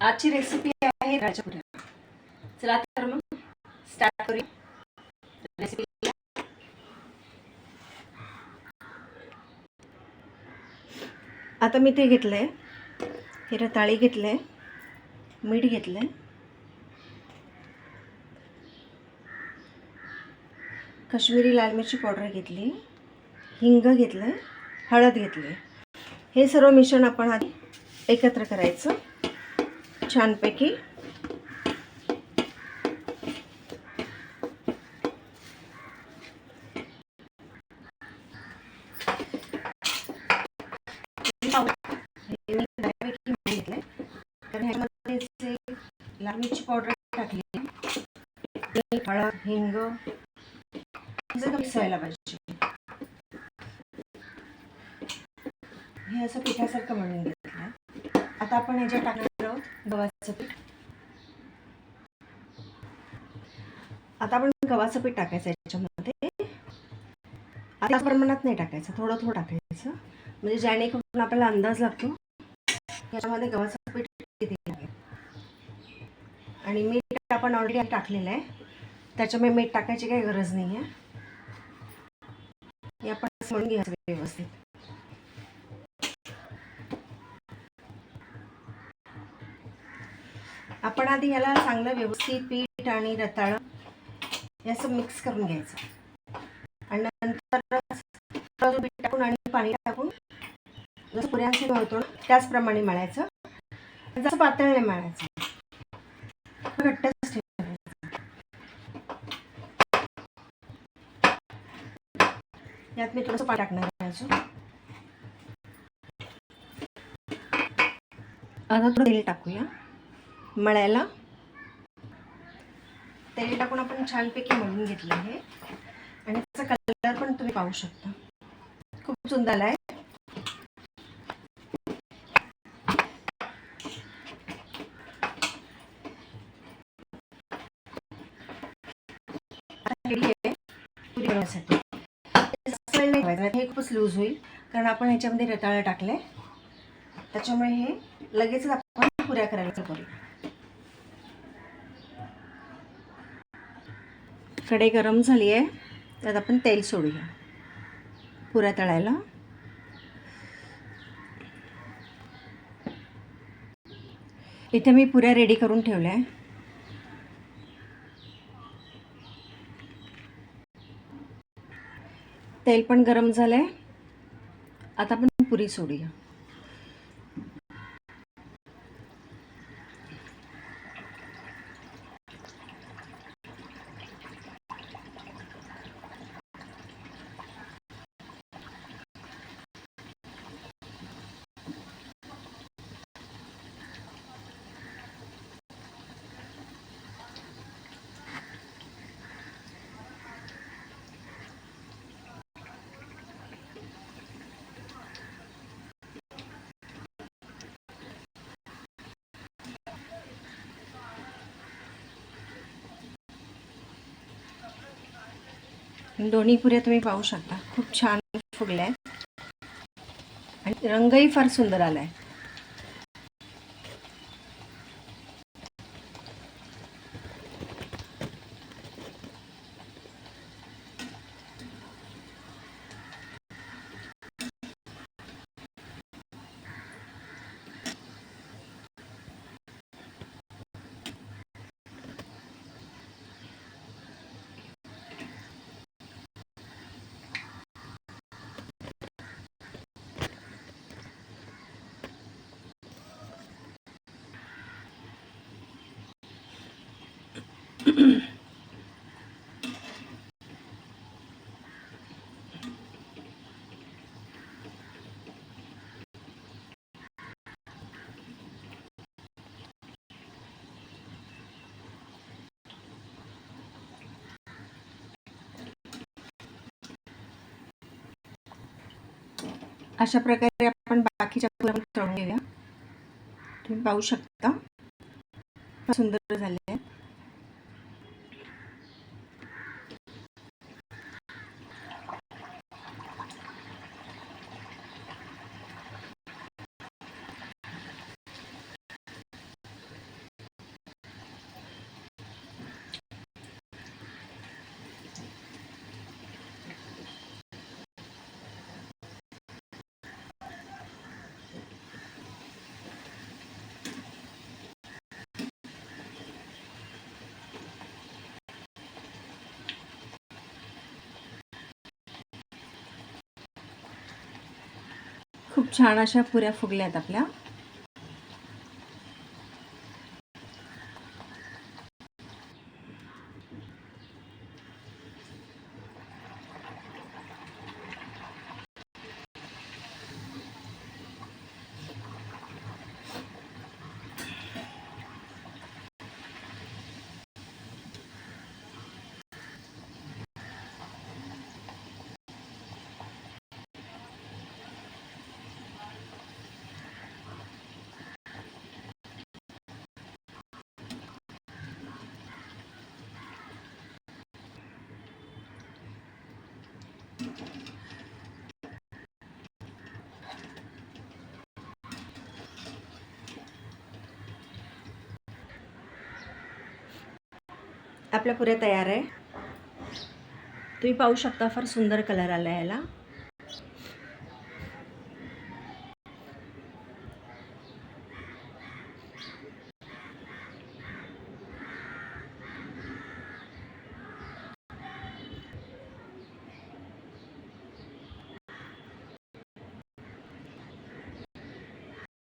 आजची रेसिपी आहे राजापुऱ्या चला तर मग. स्टार्ट करूया. रेसिपी आता मी ते घेतलं आहे हे रताळी घेतलं आहे मीठ घेतलं आहे लाल मिरची पावडर घेतली. हिंग घेतलं आहे हळद घेतली हे सर्व मिश्रण आपण आधी एकत्र करायचं. छानपैकी. ह्यामध्ये लाल मिरची पावडर टाकली हळद हिंग हे सगळं पाहिजे हे असं पिठासारखं म्हणून आता आपण याच्यात टाकणार आहोत गव्हाचं पीठ. आता आपण गव्हाचं पीठ टाकायचं याच्यामध्ये. आता प्रमाणात नाही टाकायचं थोडं थोडं टाकायचं. म्हणजे जेणेकरून आपल्याला अंदाज लागतो याच्यामध्ये गव्हाचं पीठ किती लागेल आणि मीठ आपण ऑलरेडी टाकलेलं आहे. त्याच्यामुळे मीठ टाकायची काही गरज नाही आहे हे आपण म्हणून घ्यायचं व्यवस्थित. आपण आधी याला चांगलं व्यवस्थित पीठ आणि रताळं याचं मिक्स करून घ्यायचं. आणि नंतर पीठ टाकून आणि पाणी टाकून जसं पुऱ्यांशी मळतो ना त्याचप्रमाणे मळायचं. जसं पातळ नाही मळायचं. घट्टच ठेवायचं. यात मी थोडंसं पाणी टाकणार आहे अजून. आता थोडं तेल टाकूया. मळायला. तेल टाकून आपण छानपैकी मळून घेतलं आहे. आणि त्याचा कलर पण तुम्ही पाहू शकता. खूप सुंदर आला आहे. हे खूपच लूज होईल. कारण आपण ह्याच्यामध्ये रताळं टाकलंय. त्याच्यामुळे हे लगेचच आपण पुऱ्या करायला करूया. कढई गरम झाली आहे. त्यात आपण तेल सोडूया. पुऱ्या तळायला. इथे मी पुऱ्या रेडी करून ठेवल्या आहे. तेल पण गरम झालं आहे आता आपण पुरी सोडूया. दोन्ही पुऱ्या तुम्ही पाहू शकता. खूप छान फुगल्या. आहेत आणि रंगही फार सुंदर आला आहे अशा प्रकारे आपण बाकीच्या पुऱ्या तळून घेऊया. तुम्ही पाहू शकता. सुंदर झाले आहेत खूप छान अशा पुऱ्या फुगल्या आहेत आपल्या. आपल्या पुऱ्या तयार आहे. तुम्ही पाहू शकता फार सुंदर कलर आला याला.